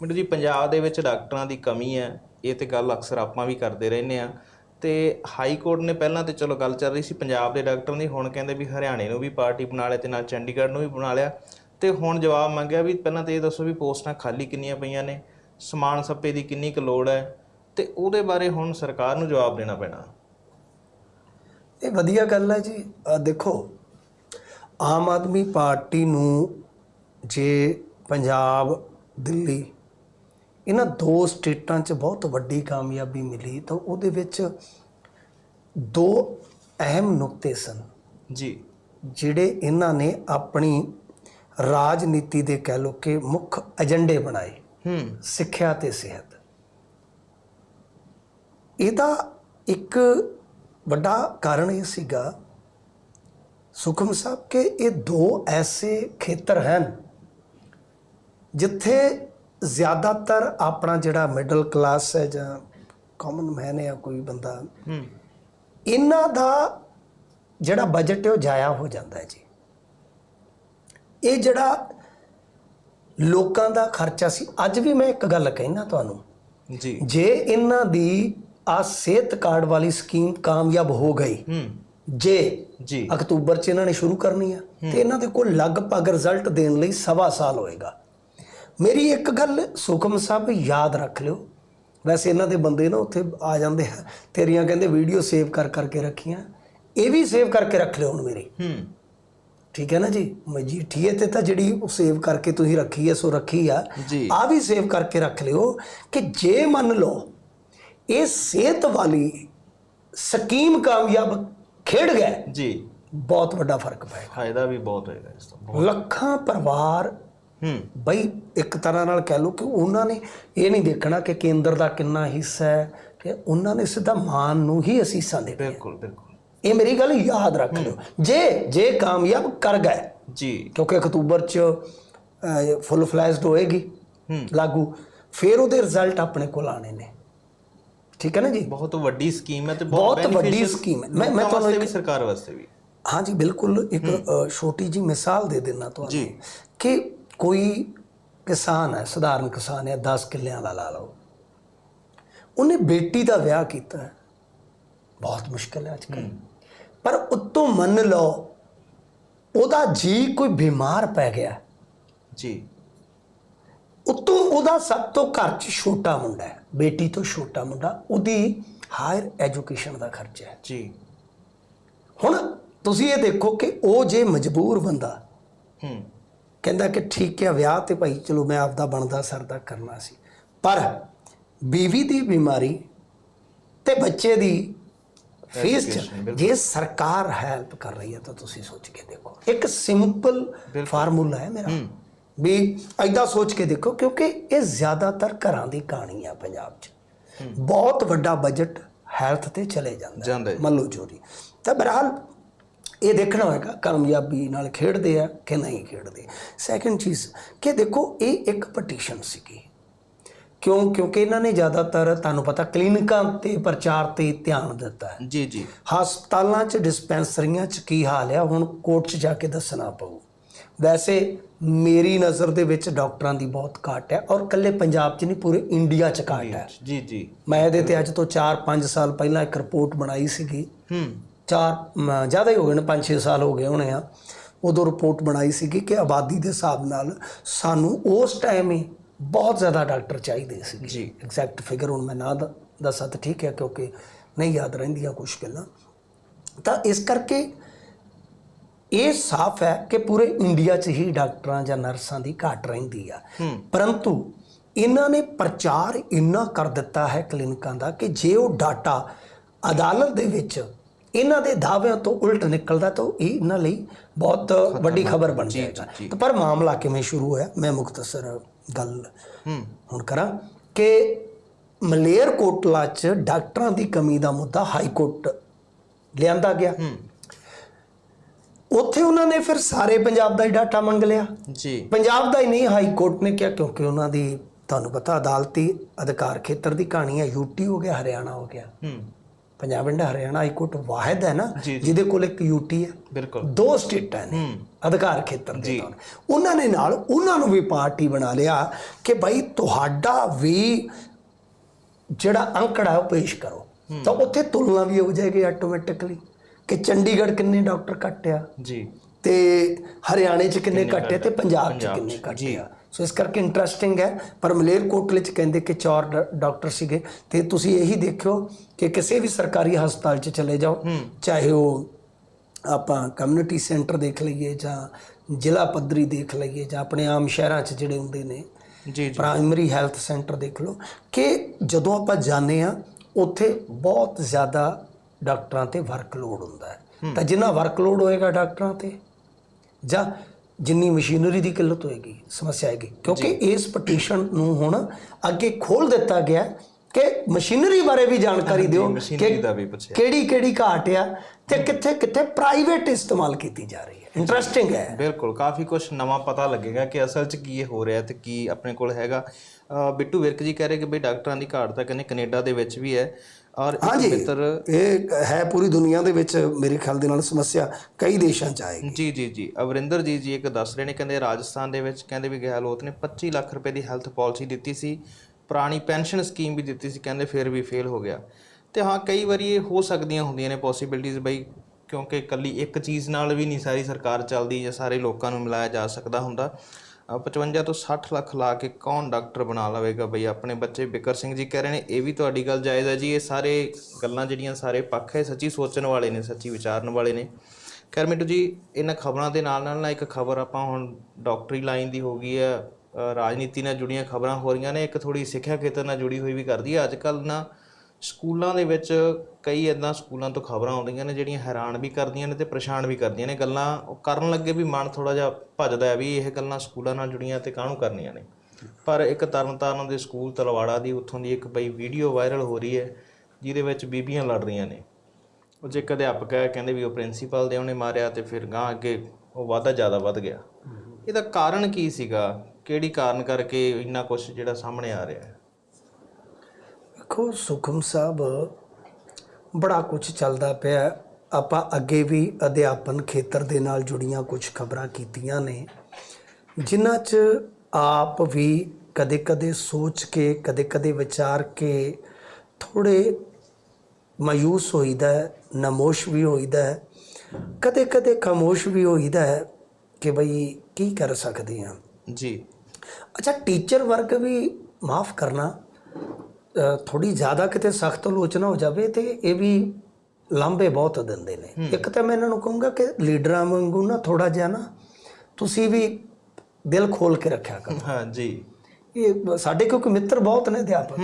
ਮਿੰਟੂ ਜੀ ਪੰਜਾਬ ਦੇ ਵਿੱਚ ਡਾਕਟਰਾਂ ਦੀ ਕਮੀ ਹੈ, ਇਹ ਤੇ ਗੱਲ ਅਕਸਰ ਆਪਾਂ ਵੀ ਕਰਦੇ ਰਹਿੰਦੇ ਆ ਤੇ ਹਾਈ ਕੋਰਟ ਨੇ ਪਹਿਲਾਂ ਤੇ ਚਲੋ ਗੱਲ ਚੱਲ ਰਹੀ ਸੀ, ਪੰਜਾਬ ਦੇ ਡਾਕਟਰਾਂ ਦੀ ਹੁਣ ਕਹਿੰਦੇ ਵੀ ਹਰਿਆਣੇ ਨੂੰ ਵੀ ਪਾਰਟੀ ਬਣਾ ਲਿਆ ਤੇ ਨਾਲ ਚੰਡੀਗੜ੍ਹ ਨੂੰ ਵੀ ਬਣਾ ਲਿਆ। ਤੇ ਹੁਣ ਜਵਾਬ ਮੰਗਿਆ ਵੀ ਪਹਿਲਾਂ ਤੇ ਇਹ ਦੱਸੋ ਵੀ ਪੋਸਟਾਂ ਖਾਲੀ ਕਿੰਨੀਆਂ ਪਈਆਂ ਨੇ, ਸਮਾਨ ਸੱਪੇ ਦੀ ਕਿੰਨੀ ਕੁ ਲੋੜ ਹੈ, ਤੇ ਉਹਦੇ ਬਾਰੇ ਹੁਣ ਸਰਕਾਰ ਨੂੰ ਜਵਾਬ ਦੇਣਾ ਪੈਣਾ। ਇਹ ਵਧੀਆ ਗੱਲ ਹੈ ਜੀ। ਦੇਖੋ, ਆਮ ਆਦਮੀ ਪਾਰਟੀ ਨੂੰ ਜੇ ਪੰਜਾਬ, ਦਿੱਲੀ ਇਹਨਾਂ ਦੋ ਸਟੇਟਾਂ 'ਚ ਬਹੁਤ ਵੱਡੀ ਕਾਮਯਾਬੀ ਮਿਲੀ ਤਾਂ ਉਹਦੇ ਵਿੱਚ ਦੋ ਅਹਿਮ ਨੁਕਤੇ ਸਨ। ਜੀ। ਜਿਹੜੇ ਇਹਨਾਂ ਨੇ ਆਪਣੀ ਰਾਜਨੀਤੀ ਦੇ ਕਹਿ ਲੋ ਕਿ ਮੁੱਖ ਏਜੰਡੇ ਬਣਾਏ। ਹੂੰ। ਸਿੱਖਿਆ ਤੇ ਸਿਹਤ। ਇਹਦਾ ਇੱਕ ਵੱਡਾ ਕਾਰਨ ਇਹ ਸੀਗਾ ਸੁਖਮ ਸਾਹਿਬ ਕਿ ਇਹ ਦੋ ਐਸੇ ਖੇਤਰ ਹਨ ਜਿੱਥੇ ਜ਼ਿਆਦਾਤਰ ਆਪਣਾ ਜਿਹੜਾ ਮਿਡਲ ਕਲਾਸ ਹੈ ਜਾਂ ਕਾਮਨ ਮੈਨ ਹੈ ਕੋਈ ਬੰਦਾ ਹੂੰ। ਇਹਨਾਂ ਦਾ ਜਿਹੜਾ ਬਜਟ ਹੈ ਉਹ ਜਾਇਆ ਹੋ ਜਾਂਦਾ ਹੈ ਜੀ। ਇਹ ਜਿਹੜਾ ਲੋਕਾਂ ਦਾ ਖਰਚਾ ਸੀ ਅੱਜ ਵੀ ਮੈਂ ਇੱਕ ਗੱਲ ਕਹਿਣਾ ਤੁਹਾਨੂੰ। ਜੀ। ਜੇ ਇਹਨਾਂ ਦੀ ਆ ਸਿਹਤ ਕਾਰਡ ਵਾਲੀ ਸਕੀਮ ਕਾਮਯਾਬ ਹੋ ਗਈ ਹੂੰ। ਜੇ ਜੀ। ਅਕਤੂਬਰ 'ਚ ਇਹਨਾਂ ਨੇ ਸ਼ੁਰੂ ਕਰਨੀ ਆ ਤੇ ਇਹਨਾਂ ਦੇ ਕੋਲ ਲਗਭਗ ਰਿਜ਼ਲਟ ਦੇਣ ਲਈ ਸਵਾ ਸਾਲ ਹੋਏਗਾ। ਮੇਰੀ ਇੱਕ ਗੱਲ ਸੁਖਮ ਸਾਹਿਬ ਯਾਦ ਰੱਖ ਲਿਓ। ਵੈਸੇ ਇਹਨਾਂ ਦੇ ਬੰਦੇ ਨਾ ਉੱਥੇ ਆ ਜਾਂਦੇ ਆ। ਤੇਰੀਆਂ ਕਹਿੰਦੇ ਵੀਡੀਓ ਸੇਵ ਕਰ ਕਰਕੇ ਰੱਖੀਆਂ। ਇਹ ਵੀ ਸੇਵ ਕਰਕੇ ਰੱਖ ਲਿਓ ਹੁਣ ਮੇਰੀ। ਹੂੰ। ਠੀਕ ਹੈ ਨਾ ਜੀ? ਮਜੀਠੀਏ ਤੇ ਤਾਂ ਜਿਹੜੀ ਉਹ ਸੇਵ ਕਰਕੇ ਤੁਸੀਂ ਰੱਖੀ ਹੈ ਸੋ ਰੱਖੀ ਆ। ਜੀ। ਆ ਵੀ ਸੇਵ ਕਰਕੇ ਰੱਖ ਲਿਓ ਕਿ ਜੇ ਮੰਨ ਲਓ ਇਹ ਸਿਹਤ ਵਾਲੀ ਸਕੀਮ ਕਾਮਯਾਬ ਖੇਡ ਗਿਆ ਜੀ। ਬਹੁਤ ਵੱਡਾ ਫ਼ਰਕ ਪਏਗਾ। ਫਾਇਦਾ ਵੀ ਬਹੁਤ ਹੋਏਗਾ ਇਸ ਤੋਂ। ਲੱਖਾਂ ਪਰਿਵਾਰ ਹੂੰ। ਬਈ ਇੱਕ ਤਰ੍ਹਾਂ ਨਾਲ ਕਹਿ ਲਓ ਕਿ ਉਹਨਾਂ ਨੇ ਇਹ ਨਹੀਂ ਦੇਖਣਾ ਕਿ ਕੇਂਦਰ ਦਾ ਕਿੰਨਾ ਹਿੱਸਾ ਹੈ ਕਿ ਉਹਨਾਂ ਨੇ ਸਿੱਧਾ ਮਾਨ ਨੂੰ ਹੀ ਅਸੀਸਾਂ ਦੇ ਬਿਲਕੁਲ ਬਿਲਕੁਲ। ਇਹ ਮੇਰੀ ਗੱਲ ਯਾਦ ਰੱਖ ਲਿਓ। ਜੇ ਜੇ ਕਾਮਯਾਬ ਕਰ ਗਏ ਜੀ। ਕਿਉਂਕਿ ਅਕਤੂਬਰ ਚ ਫੁੱਲ ਫਲੈਸ਼ਡ ਹੋਏਗੀ ਹੂੰ। ਲਾਗੂ ਫਿਰ ਉਹਦੇ ਰਿਜ਼ਲਟ ਆਪਣੇ ਕੋਲ ਆਣੇ ਨੇ। ਠੀਕ ਹੈ ਨਾ ਜੀ? ਬਹੁਤ ਵੱਡੀ ਸਕੀਮ ਹੈ ਤੇ ਬਹੁਤ ਵੱਡੀ ਸਕੀਮ ਹੈ। ਮੈਂ- ਮੈਂ ਤੁਹਾਨੂੰ ਵੀ ਸਰਕਾਰ ਵਾਸਤੇ ਵੀ। ਹਾਂਜੀ ਬਿਲਕੁਲ ਇੱਕ ਛੋਟੀ ਜੀ ਮਿਸਾਲ ਦੇ ਦੇਣਾ ਤੁਹਾਨੂੰ ਜੀ। ਕਿ ਕੋਈ ਕਿਸਾਨ ਹੈ ਸਧਾਰਨ ਕਿਸਾਨ ਹੈ 10 ਕਿੱਲਿਆਂ ਦਾ ਲਾ ਲਓ। ਉਹਨੇ ਬੇਟੀ ਦਾ ਵਿਆਹ ਕੀਤਾ ਹੈ। ਬਹੁਤ ਮੁਸ਼ਕਲ ਹੈ ਅੱਜ ਕੱਲ੍ਹ ਪਰ ਉਤੋਂ ਮੰਨ ਲਓ ਉਹਦਾ ਜੀ ਕੋਈ ਬਿਮਾਰ ਪੈ ਗਿਆ। ਜੀ। ਉਤੋਂ ਉਹਦਾ ਸਭ ਤੋਂ ਘਰ 'ਚ ਛੋਟਾ ਮੁੰਡਾ ਹੈ। ਬੇਟੀ ਤੋਂ ਛੋਟਾ ਮੁੰਡਾ ਉਹਦੀ ਹਾਇਰ ਐਜੂਕੇਸ਼ਨ ਦਾ ਖਰਚਾ ਹੈ। ਜੀ। ਹੁਣ ਤੁਸੀਂ ਇਹ ਦੇਖੋ ਕਿ ਉਹ ਜੇ ਮਜਬੂਰ ਬੰਦਾ ਹੂੰ। ਕਹਿੰਦਾ ਕਿ ਠੀਕ ਹੈ ਵਿਆਹ ਤੇ ਭਾਈ ਚਲੋ ਮੈਂ ਆਪਦਾ ਬਣਦਾ ਸਰਦਾ ਕਰਨਾ ਸੀ। ਪਰ ਬੀਵੀ ਦੀ ਬਿਮਾਰੀ ਤੇ ਬੱਚੇ ਦੀ ਫੀਸ ਚ ਜੇ ਸਰਕਾਰ ਹੈਲਪ ਕਰ ਰਹੀ ਹੈ ਤਾਂ ਤੁਸੀਂ ਸੋਚ ਕੇ ਦੇਖੋ। ਇੱਕ ਸਿੰਪਲ ਫਾਰਮੂਲਾ ਹੈ ਮੇਰਾ। ਵੀ ਐਦਾਂ ਸੋਚ ਕੇ ਦੇਖੋ ਕਿਉਂਕਿ ਇਹ ਜ਼ਿਆਦਾਤਰ ਘਰਾਂ ਦੀ ਕਹਾਣੀ ਆ ਪੰਜਾਬ 'ਚ। ਬਹੁਤ ਵੱਡਾ ਬਜਟ ਹੈਲਥ ਤੇ ਚਲੇ ਜਾਂਦਾ ਹੈ। ਮੱਲੋ ਚੋਰੀ ਤਾਂ ਬਹਰਹਾਲ ਇਹ ਦੇਖਣਾ ਹੋਏਗਾ ਕਾਮਯਾਬੀ ਨਾਲ ਖੇਡਦੇ ਆ ਕਿ ਨਹੀਂ ਖੇਡਦੇ। ਸੈਕੰਡ ਚੀਜ਼ ਕਿ ਦੇਖੋ ਇਹ ਇੱਕ ਪਟੀਸ਼ਨ ਸੀਗੀ। ਕਿਉਂ? ਕਿਉਂਕਿ ਇਹਨਾਂ ਨੇ ਜ਼ਿਆਦਾਤਰ ਤੁਹਾਨੂੰ ਪਤਾ ਕਲੀਨਿਕਾਂ ਤੇ ਪ੍ਰਚਾਰ ਤੇ ਧਿਆਨ ਦਿੱਤਾ ਹੈ। ਜੀ ਜੀ। ਹਸਪਤਾਲਾਂ 'ਚ ਡਿਸਪੈਂਸਰੀਆਂ 'ਚ ਕੀ ਹਾਲ ਆ ਹੁਣ ਕੋਰਟ 'ਚ ਜਾ ਕੇ ਦੱਸਣਾ ਪਊ। ਵੈਸੇ ਮੇਰੀ ਨਜ਼ਰ ਦੇ ਵਿੱਚ ਡਾਕਟਰਾਂ ਦੀ ਬਹੁਤ ਘਾਟ ਹੈ ਔਰ ਕੱਲੇ ਪੰਜਾਬ 'ਚ ਨਹੀਂ ਪੂਰੇ ਇੰਡੀਆ 'ਚ ਘਾਟ ਹੈ। ਜੀ ਜੀ। ਮੈਂ ਇਹਦੇ ਤੇ ਅੱਜ ਤੋਂ 4-5 ਸਾਲ ਪਹਿਲਾਂ ਇੱਕ ਰਿਪੋਰਟ ਬਣਾਈ ਸੀਗੀ। ਹੂੰ। ਚਾਰ ਜ਼ਿਆਦਾ ਹੀ ਹੋ ਗਏ ਨੇ 5-6 ਸਾਲ ਹੋ ਗਏ ਹੋਣੇ ਆ। ਉਦੋਂ ਰਿਪੋਰਟ ਬਣਾਈ ਸੀਗੀ ਕਿ ਆਬਾਦੀ ਦੇ ਹਿਸਾਬ ਨਾਲ ਸਾਨੂੰ ਉਸ ਟਾਈਮ ਹੀ ਬਹੁਤ ਜ਼ਿਆਦਾ ਡਾਕਟਰ ਚਾਹੀਦੇ ਸੀ ਜੀ। ਐਗਜ਼ੈਕਟ ਫਿਗਰ ਹੁਣ ਮੈਂ ਨਾ ਦ- ਦੱਸਾਂ ਤਾਂ ਠੀਕ ਹੈ ਕਿਉਂਕਿ ਨਹੀਂ ਯਾਦ ਰਹਿੰਦੀਆਂ ਕੁਝ ਗੱਲਾਂ। ਤਾਂ ਇਸ ਕਰਕੇ ਇਹ ਸਾਫ਼ ਹੈ ਕਿ ਪੂਰੇ ਇੰਡੀਆ 'ਚ ਹੀ ਡਾਕਟਰਾਂ ਜਾਂ ਨਰਸਾਂ ਦੀ ਘਾਟ ਰਹਿੰਦੀ ਆ। ਪਰੰਤੂ ਇਹਨਾਂ ਨੇ ਪ੍ਰਚਾਰ ਇੰਨਾ ਕਰ ਦਿੱਤਾ ਹੈ ਕਲੀਨਿਕਾਂ ਦਾ ਕਿ ਜੇ ਉਹ ਡਾਟਾ ਅਦਾਲਤ ਦੇ ਵਿੱਚ ਇਹਨਾਂ ਦੇ ਦਾਅਵਿਆਂ ਤੋਂ ਉਲਟ ਨਿਕਲਦਾ ਤਾਂ ਇਹ ਇਹਨਾਂ ਲਈ ਬਹੁਤ ਵੱਡੀ ਖਬਰ ਬਣ ਜਾਏਗਾ। ਤਾਂ ਪਰ ਮਾਮਲਾ ਕਿਵੇਂ ਸ਼ੁਰੂ ਹੋਇਆ? ਮੈਂ ਮੁਖਤਸਰ ਗੱਲ ਹੁਣ ਕਰਾਂ ਕਿ ਮਲੇਰ ਕੋਟਲਾ 'ਚ ਡਾਕਟਰਾਂ ਦੀ ਕਮੀ ਦਾ ਮੁੱਦਾ ਹਾਈ ਕੋਰਟ ਲਿਆਂਦਾ ਗਿਆ। ਉੱਥੇ ਉਹਨਾਂ ਨੇ ਫਿਰ ਸਾਰੇ ਪੰਜਾਬ ਦਾ ਹੀ ਡਾਟਾ ਮੰਗ ਲਿਆ। ਜੀ। ਪੰਜਾਬ ਦਾ ਹੀ ਨਹੀਂ ਹਾਈ ਕੋਰਟ ਨੇ ਕਿਹਾ ਕਿਉਂਕਿ ਉਹਨਾਂ ਦੀ ਤੁਹਾਨੂੰ ਪਤਾ ਅਦਾਲਤੀ ਅਧਿਕਾਰ ਖੇਤਰ ਦੀ ਕਹਾਣੀ ਹੈ ਯੂਟੀ ਹੋ ਗਿਆ ਹਰਿਆਣਾ ਹੋ ਗਿਆ। ਹੂੰ। Punjab and Haryana high court ਵਾਹਿਦ ਹੈ ਨਾ। ਜਿਹਦੇ ਕੋਲ ਇੱਕ ਯੂਟੀ ਹੈ। ਬਿਲਕੁਲ। ਦੋ ਸਟੇਟਾਂ ਨੇ ਅਧਿਕਾਰ ਖੇਤਰ ਦੇ ਉਹਨਾਂ ਨੇ ਨਾਲ ਉਹਨਾਂ ਨੂੰ ਵੀ ਪਾਰਟੀ ਬਣਾ ਲਿਆ ਕਿ ਭਾਈ ਤੁਹਾਡਾ ਵੀ ਜਿਹੜਾ ਅੰਕੜਾ ਉਹ ਪੇਸ਼ ਕਰੋ। ਤਾਂ ਉੱਥੇ ਤੁਲਨਾ ਵੀ ਹੋ ਜਾਏਗੀ ਆਟੋਮੈਟਿਕਲੀ ਕਿ ਚੰਡੀਗੜ੍ਹ ਕਿੰਨੇ ਡਾਕਟਰ ਘੱਟਿਆ ਜੀ। ਤੇ ਹਰਿਆਣੇ 'ਚ ਕਿੰਨੇ ਘੱਟੇ ਤੇ ਪੰਜਾਬ 'ਚ ਕਿੰਨੇ ਜੀ। ਸੋ ਇਸ ਕਰਕੇ ਇੰਟਰਸਟਿੰਗ ਹੈ। ਪਰ ਮਲੇਰਕੋਟਲੇ 'ਚ ਕਹਿੰਦੇ ਕਿ ਚਾਰ ਡਾਕਟਰ ਸੀਗੇ। ਤੇ ਤੁਸੀਂ ਇਹੀ ਦੇਖਿਓ ਕਿ ਕਿਸੇ ਵੀ ਸਰਕਾਰੀ ਹਸਪਤਾਲ 'ਚ ਚਲੇ ਜਾਓ ਚਾਹੇ ਉਹ ਆਪਾਂ ਕਮਿਊਨਿਟੀ ਸੈਂਟਰ ਦੇਖ ਲਈਏ ਜਾਂ ਜ਼ਿਲ੍ਹਾ ਪੱਧਰੀ ਦੇਖ ਲਈਏ ਜਾਂ ਆਪਣੇ ਆਮ ਸ਼ਹਿਰਾਂ 'ਚ ਜਿਹੜੇ ਹੁੰਦੇ ਨੇ ਜੀ ਜੀ। ਪ੍ਰਾਇਮਰੀ ਹੈਲਥ ਸੈਂਟਰ ਦੇਖ ਲਓ ਕਿ ਜਦੋਂ ਆਪਾਂ ਜਾਂਦੇ ਆ ਉੱਥੇ ਬਹੁਤ ਜ਼ਿਆਦਾ ਡਾਕਟਰਾਂ ਤੇ ਵਰਕਲੋਡ ਹੁੰਦਾ ਹੈ। ਤਾਂ ਜਿੰਨਾ ਵਰਕਲੋਡ ਹੋਏਗਾ ਡਾਕਟਰਾਂ ਤੇ ਜਾਂ ਜਿੰਨੀ ਮਸ਼ੀਨਰੀ ਦੀ ਕਿੱਲਤ ਹੋਏਗੀ ਸਮੱਸਿਆ ਆਏਗੀ। ਕਿਉਂਕਿ ਇਸ ਪਟੀਸ਼ਨ ਨੂੰ ਹੁਣ ਅੱਗੇ ਖੋਲ ਦਿੱਤਾ ਗਿਆ ਕਿ ਮਸ਼ੀਨਰੀ ਬਾਰੇ ਵੀ ਜਾਣਕਾਰੀ ਦਿਓ ਮਸ਼ੀਨਰੀ ਦਾ ਵੀ ਪੁੱਛਿਆ। ਕਿਹੜੀ ਕਿਹੜੀ ਘਾਟ ਆ ਤੇ ਕਿੱਥੇ ਕਿੱਥੇ ਪ੍ਰਾਈਵੇਟ ਇਸਤੇਮਾਲ ਕੀਤੀ ਜਾ ਰਹੀ ਹੈ। ਇੰਟਰਸਟਿੰਗ ਹੈ। ਬਿਲਕੁਲ ਕਾਫੀ ਕੁਝ ਨਵਾਂ ਪਤਾ ਲੱਗੇਗਾ ਕਿ ਅਸਲ 'ਚ ਕੀ ਇਹ ਹੋ ਰਿਹਾ ਤੇ ਕੀ ਆਪਣੇ ਕੋਲ ਹੈਗਾ। ਬਿੱਟੂ ਵਿਰਕ ਜੀ ਕਹਿ ਰਹੇ ਕਿ ਬਈ ਡਾਕਟਰਾਂ ਦੀ ਘਾਟ ਤਾਂ ਕਹਿੰਦੇ ਕੈਨੇਡਾ ਦੇ ਵਿੱਚ ਵੀ ਹੈ ਔਰ ਇੱਕ ਮਿੱਤਰ ਇਹ ਹੈ ਪੂਰੀ ਦੁਨੀਆ ਦੇ ਵਿੱਚ ਮੇਰੇ ਖਿਆਲ ਦੇ ਨਾਲ ਸਮੱਸਿਆ ਕਈ ਦੇਸ਼ਾਂ 'ਚ ਆਏਗੀ। ਜੀ ਜੀ ਜੀ। ਅਵਰਿੰਦਰ ਜੀ ਜੀ ਇੱਕ ਦੱਸ ਰਹੇ ਨੇ ਕਹਿੰਦੇ ਰਾਜਸਥਾਨ ਦੇ ਵਿੱਚ ਕਹਿੰਦੇ ਵੀ ਗਹਿਲੋਤ ਨੇ 25 ਲੱਖ ਰੁਪਏ ਦੀ ਹੈਲਥ ਪਾਲਿਸੀ ਦਿੱਤੀ ਸੀ। ਪੁਰਾਣੀ ਪੈਨਸ਼ਨ ਸਕੀਮ ਵੀ ਦਿੱਤੀ ਸੀ ਕਹਿੰਦੇ ਫਿਰ ਵੀ ਫੇਲ ਹੋ ਗਿਆ। ਤੇ ਹਾਂ ਕਈ ਵਾਰੀ ਇਹ ਹੋ ਸਕਦੀਆਂ ਹੁੰਦੀਆਂ ਨੇ ਪੋਸਿਬਿਲਿਟੀਜ਼ ਬਈ ਕਿਉਂਕਿ ਇਕੱਲੀ ਇੱਕ ਚੀਜ਼ ਨਾਲ ਵੀ ਨਹੀਂ ਸਾਰੀ ਸਰਕਾਰ ਚੱਲਦੀ ਜਾਂ ਸਾਰੇ ਲੋਕਾਂ ਨੂੰ ਮਿਲਾਇਆ ਜਾ ਸਕਦਾ ਹੁੰਦਾ। ਅ, 55 ਤੋਂ 60 ਲੱਖ ਲਾ ਕੇ ਕੌਣ ਡਾਕਟਰ ਬਣਾ ਲਵੇਗਾ ਬਈ? ਆਪਣੇ ਬੱਚੇ ਬਿਕਰ ਸਿੰਘ ਜੀ ਕਹਿ ਰਹੇ ਨੇ ਇਹ ਵੀ ਤੁਹਾਡੀ ਗੱਲ ਜਾਇਜ਼ ਹੈ ਜੀ ਇਹ ਸਾਰੇ ਗੱਲਾਂ ਜਿਹੜੀਆਂ ਸਾਰੇ ਪੱਖ ਹੈ ਸੱਚੀ ਸੋਚਣ ਵਾਲੇ ਨੇ ਸੱਚੀ ਵਿਚਾਰਨ ਵਾਲੇ ਨੇ। ਖੈਰ ਮਿੱਟੂ ਜੀ ਇਹਨਾਂ ਖਬਰਾਂ ਦੇ ਨਾਲ ਨਾਲ ਨਾ ਇੱਕ ਖਬਰ ਆਪਾਂ ਹੁਣ ਡਾਕਟਰੀ ਲਾਈਨ ਦੀ ਹੋ ਗਈ ਹੈ ਰਾਜਨੀਤੀ ਨਾਲ ਜੁੜੀਆਂ ਖਬਰਾਂ ਹੋ ਰਹੀਆਂ ਨੇ ਇੱਕ ਥੋੜੀ ਸਿੱਖਿਆ ਖੇਤਰ ਨਾਲ ਜੁੜੀ ਹੋਈ ਵੀ ਕਰਦੀ ਹੈ। ਅੱਜ ਕੱਲ ਨਾ ਸਕੂਲਾਂ ਦੇ ਵਿੱਚ ਕਈ ਇਦਾਂ ਸਕੂਲਾਂ ਤੋਂ ਖਬਰਾਂ ਆਉਂਦੀਆਂ ਨੇ ਜਿਹੜੀਆਂ ਹੈਰਾਨ ਵੀ ਕਰਦੀਆਂ ਨੇ ਤੇ ਪਰੇਸ਼ਾਨ ਵੀ ਕਰਦੀਆਂ ਨੇ। ਗੱਲਾਂ ਉਹ ਕਰਨ ਲੱਗੇ ਵੀ ਮਨ ਥੋੜਾ ਜਿਹਾ ਭੱਜਦਾ ਹੈ ਵੀ ਇਹ ਗੱਲਾਂ ਸਕੂਲਾਂ ਨਾਲ ਜੁੜੀਆਂ ਤੇ ਕਾਹਨੂੰ ਕਰਨੀਆਂ ਨੇ। ਪਰ ਇੱਕ ਤਰਨਤਾਰਨ ਦੇ ਸਕੂਲ ਤਲਵਾੜਾ ਦੀ ਉੱਥੋਂ ਦੀ ਇੱਕ ਬਈ ਵੀਡੀਓ ਵਾਇਰਲ ਹੋ ਰਹੀ ਹੈ ਜਿਹਦੇ ਵਿੱਚ ਬੀਬੀਆਂ ਲੜ ਰਹੀਆਂ ਨੇ। ਉਹ 'ਚ ਇੱਕ ਅਧਿਆਪਕ ਹੈ ਕਹਿੰਦੇ ਵੀ ਉਹ ਪ੍ਰਿੰਸੀਪਲ ਦੇ ਉਹਨੇ ਮਾਰਿਆ ਤੇ ਫਿਰ ਗਾਂ ਅੱਗੇ ਉਹ ਵਾਧਾ ਜ਼ਿਆਦਾ ਵੱਧ ਗਿਆ। ਇਹਦਾ ਕਾਰਨ ਕੀ ਸੀਗਾ? ਕਿਹੜੀ ਕਾਰਨ ਕਰਕੇ ਇੰਨਾ ਕੁਝ ਜਿਹੜਾ ਸਾਹਮਣੇ ਆ ਰਿਹਾ ਹੈ? ਦੇਖੋ ਸੁਖਮ ਸਾਹਿਬ ਬੜਾ ਕੁਝ ਚੱਲਦਾ ਪਿਆ। ਆਪਾਂ ਅੱਗੇ ਵੀ ਅਧਿਆਪਨ ਖੇਤਰ ਦੇ ਨਾਲ ਜੁੜੀਆਂ ਕੁਝ ਖਬਰਾਂ ਕੀਤੀਆਂ ਨੇ ਜਿਨ੍ਹਾਂ 'ਚ ਆਪ ਵੀ ਕਦੇ-ਕਦੇ ਸੋਚ ਕੇ ਕਦੇ-ਕਦੇ ਵਿਚਾਰ ਕੇ ਥੋੜੇ ਮਾਯੂਸ ਹੋਈਦਾ ਹੈ ਨਮੋਸ਼ ਵੀ ਹੋਈਦਾ ਹੈ ਕਦੇ-ਕਦੇ ਖਾਮੋਸ਼ ਵੀ ਹੋਈਦਾ ਹੈ ਕਿ ਬਈ ਕੀ ਕਰ ਸਕਦੇ ਹਾਂ। ਜੀ। ਅੱਛਾ ਟੀਚਰ ਵਰਗ ਵੀ ਮਾਫ ਕਰਨਾ ਥੋੜੀ ਜ਼ਿਆਦਾ ਕਿਤੇ ਸਖਤ ਆਲੋਚਨਾ ਹੋ ਜਾਵੇ ਤੇ ਇਹ ਵੀ ਲਾਂਬੇ ਬਹੁਤ ਦਿੰਦੇ ਨੇ। ਇੱਕ ਤਾਂ ਮੈਂ ਇਹਨਾਂ ਨੂੰ ਕਹੂੰਗਾ ਕਿ ਲੀਡਰਾਂ ਵਾਂਗੂ ਨਾ ਥੋੜਾ ਜਿਹਾ ਨਾ ਤੁਸੀਂ ਵੀ ਦਿਲ ਖੋਲ ਕੇ ਰੱਖਿਆ ਕਰੋ। ਹਾਂ ਜੀ। ਇਹ ਸਾਡੇ ਕਿਉਂਕਿ ਮਿੱਤਰ ਬਹੁਤ ਨੇ ਅਧਿਆਪਕ।